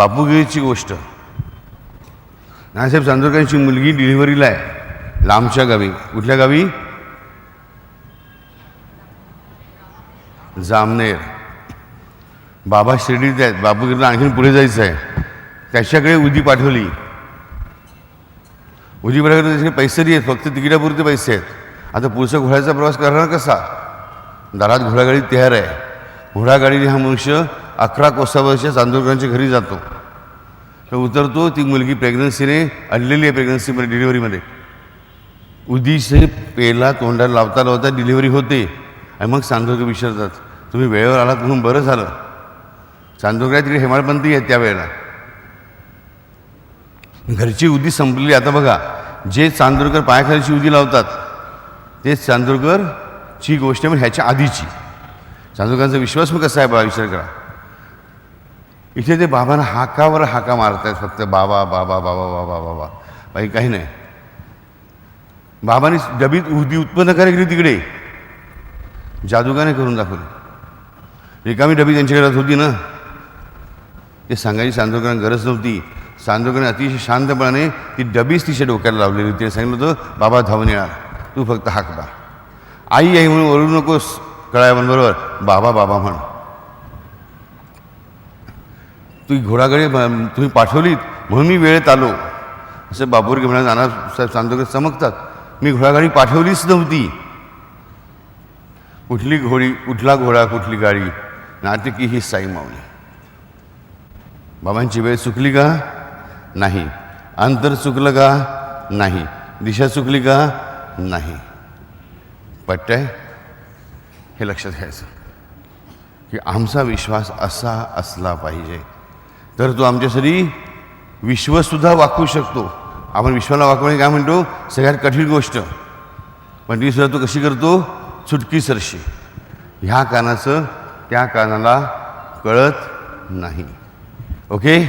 बापूगिरीची गोष्ट. नानासाहेब चांदोरकरांची मुलगी डिलिव्हरीला आहे लांबच्या गावी. कुठल्या गावी? जामनेर. बाबा शिर्डीत आहेत. बापूगिरीला आणखीन पुढे जायचं आहे. त्याच्याकडे उदी पाठवली. उदी पाठवली त्याच्याकडे पैसे नाही आहेत. फक्त तिकिटापुरते पैसे आहेत. आता पुढचा घोड्याचा प्रवास करणार कसा? दारात घोडागाडी तयार आहे. घोडागाडीने हा मनुष्य अकरा कोसावरच्या चांदूरकरांच्या घरी जातो. तर उतरतो ती मुलगी प्रेग्नन्सीने अडलेली आहे प्रेग्नन्सीमध्ये डिलिव्हरीमध्ये उदीचे पेला तोंडाला लावता लावता डिलिव्हरी होते. आणि मग चांदोरकर विचारतात तुम्ही वेळेवर आलात म्हणून बरं झालं. चांदोरकरात तिकडे हेमाळपंथी आहेत त्यावेळेला घरची उदी संपलेली. आता बघा जे चांदोरकर पायाखालीची उदी लावतात तेच चांदोरकरची गोष्ट म्हणजे ह्याच्या आधीची. चांदोरकरांचा विश्वास मग कसा आहे बघा विचार करा. इथे ते बाबांना हाकावर हाका मारतायत फक्त बाबा बाबा बाबा बाबा बाबा. बाई काही नाही. बाबांनी डबीत उदी उत्पन्न करायला गेली तिकडे? जादूगाने करून दाखवली. रिकामी डबी त्यांच्या घरात होती ना? ते सांगायची सांदोकरांना गरज नव्हती. सांदोकरांनी अतिशय शांतपणाने ती डबीच तिच्या डोक्याला लावलेली होती. सांगितलं होतं बाबा धावून येणार. तू फक्त हाक बा आई आई म्हणून ओरडू नकोस कळायबरोबर बाबा बाबा म्हण तुम्ही घोडाकडे तुम्ही पाठवलीत म्हणून मी वेळेत आलो. असं बाबूरगे म्हणा नानासाहेब चांदोगे चमकतात. मी घोडागाडी पाठवलीच नव्हती. कुठली घोडी कुठला घोडा कुठली गाडी? नाटकी ही साई माऊली. बाबांची वेळ चुकली का? नाही. अंतर चुकलं का? नाही. दिशा चुकली का? नाही. पट्टय हे लक्षात घ्यायचं की आमचा विश्वास असा असला पाहिजे तर तो आमच्यासाठी विश्वसुद्धा वाकवू शकतो. आपण विश्वाला वाकवणे म्हणजे काय म्हणतो? सगळ्यात कठीण गोष्ट. पण ती सुद्धा तो कशी करतो? चुटकी सरशी. ह्या कानाचं त्या कानाला कळत नाही. ओके?